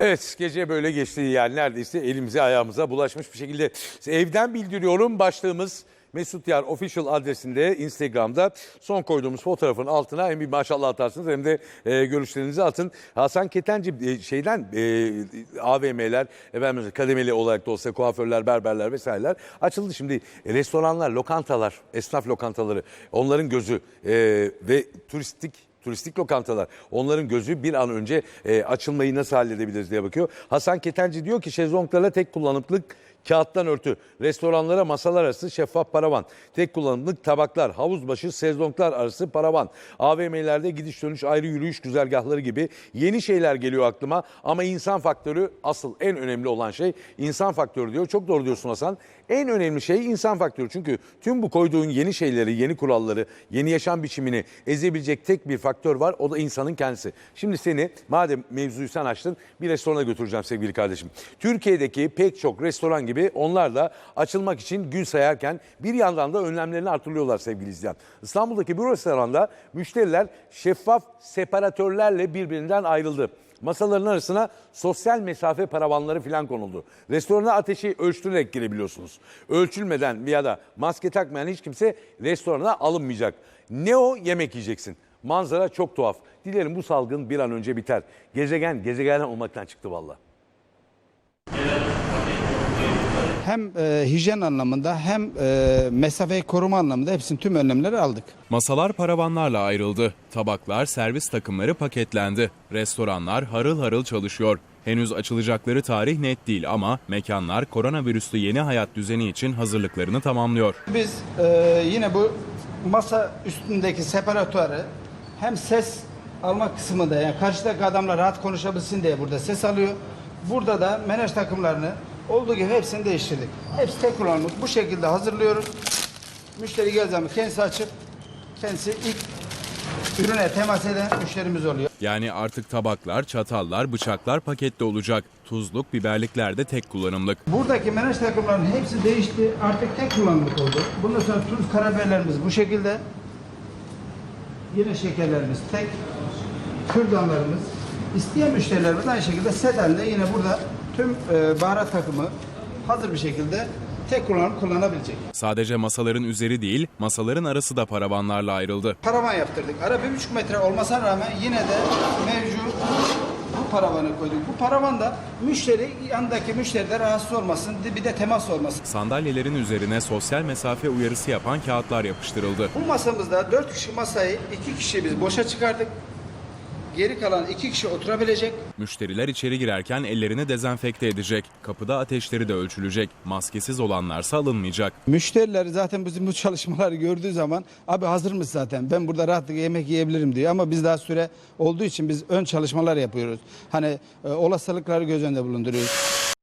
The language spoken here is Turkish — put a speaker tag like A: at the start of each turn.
A: Evet gece böyle geçti yani neredeyse elimize ayağımıza bulaşmış bir şekilde. Evden bildiriyorum başlığımız Mesut Yar Official adresinde Instagram'da son koyduğumuz fotoğrafın altına hem bir maşallah atarsınız hem de e, görüşlerinizi atın. Hasan Ketenci e, şeyden e, AVM'ler efendim kademeli olarak da olsa kuaförler, berberler vesaireler açıldı. Şimdi restoranlar, lokantalar, esnaf lokantaları onların gözü e, ve turistik turistik lokantalar onların gözü bir an önce e, açılmayı nasıl halledebiliriz diye bakıyor. Hasan Ketenci diyor ki şezlonglarla tek kullanımlık kağıttan örtü, restoranlara masalar arası şeffaf paravan, tek kullanımlık tabaklar, havuz başı sezlonglar arası paravan, AVM'lerde gidiş dönüş ayrı yürüyüş güzergahları gibi yeni şeyler geliyor aklıma ama insan faktörü asıl en önemli olan şey insan faktörü diyor. Çok doğru diyorsun Hasan. En önemli şey insan faktörü. Çünkü tüm bu koyduğun yeni şeyleri, yeni kuralları, yeni yaşam biçimini ezebilecek tek bir faktör var. O da insanın kendisi. Şimdi seni madem mevzuyu sen açtın bir restorana götüreceğim sevgili kardeşim. Türkiye'deki pek çok restoran gibi onlar da açılmak için gün sayarken bir yandan da önlemlerini artırıyorlar sevgili izleyen. İstanbul'daki bu restoranda müşteriler şeffaf separatörlerle birbirinden ayrıldı. Masaların arasına sosyal mesafe paravanları falan konuldu. Restorana ateşi ölçtürerek girebiliyorsunuz. Ölçülmeden ya da maske takmayan hiç kimse restorana alınmayacak. Ne o yemek yiyeceksin. Manzara çok tuhaf. Dilerim bu salgın bir an önce biter. Gezegen gezegen olmaktan çıktı valla.
B: Hem e, hijyen anlamında hem e, mesafeyi koruma anlamında hepsinin tüm önlemleri aldık.
C: Masalar paravanlarla ayrıldı. Tabaklar, servis takımları paketlendi. Restoranlar harıl harıl çalışıyor. Henüz açılacakları tarih net değil ama mekanlar koronavirüslü yeni hayat düzeni için hazırlıklarını tamamlıyor.
B: Biz e, yine bu masa üstündeki separatörü hem ses alma kısmında yani karşıdaki adamlar rahat konuşabilsin diye burada ses alıyor. Burada da menaj takımlarını olduğu gibi hepsini değiştirdik. Hepsi tek kullanımlık. Bu şekilde hazırlıyoruz. Müşteri geldiği zaman kendisi açıp kendisi ilk ürüne temas eden müşterimiz oluyor.
C: Yani artık tabaklar, çatallar, bıçaklar pakette olacak. Tuzluk, biberlikler de tek kullanımlık.
B: Buradaki menaj takımlarının hepsi değişti. Artık tek kullanımlık oldu. Bundan sonra tuz karabiberlerimiz bu şekilde. Yine şekerlerimiz tek. Kürdanlarımız. İsteyen müşterilerimiz aynı şekilde halinde yine burada tüm e, baharat takımı hazır bir şekilde tek kullanım kullanabilecek.
C: Sadece masaların üzeri değil, masaların arası da paravanlarla ayrıldı.
B: Paravan yaptırdık. Ara bir buçuk metre olmasına rağmen yine de mevcut paravanı koyduk. Bu paravan da müşteri yanındaki müşteri de rahatsız olmasın bir de temas olmasın.
C: Sandalyelerin üzerine sosyal mesafe uyarısı yapan kağıtlar yapıştırıldı.
B: Bu masamızda 4 kişi masayı 2 kişi biz boşa çıkardık. Geri kalan 2 kişi oturabilecek.
C: Müşteriler içeri girerken ellerini dezenfekte edecek. Kapıda ateşleri de ölçülecek. Maskesiz olanlarsa alınmayacak.
B: Müşteriler zaten bizim bu çalışmaları gördüğü zaman abi hazır mısın zaten ben burada rahatlıkla yemek yiyebilirim diyor. Ama biz daha süre olduğu için biz ön çalışmalar yapıyoruz. Hani e, olasılıkları göz önünde bulunduruyoruz.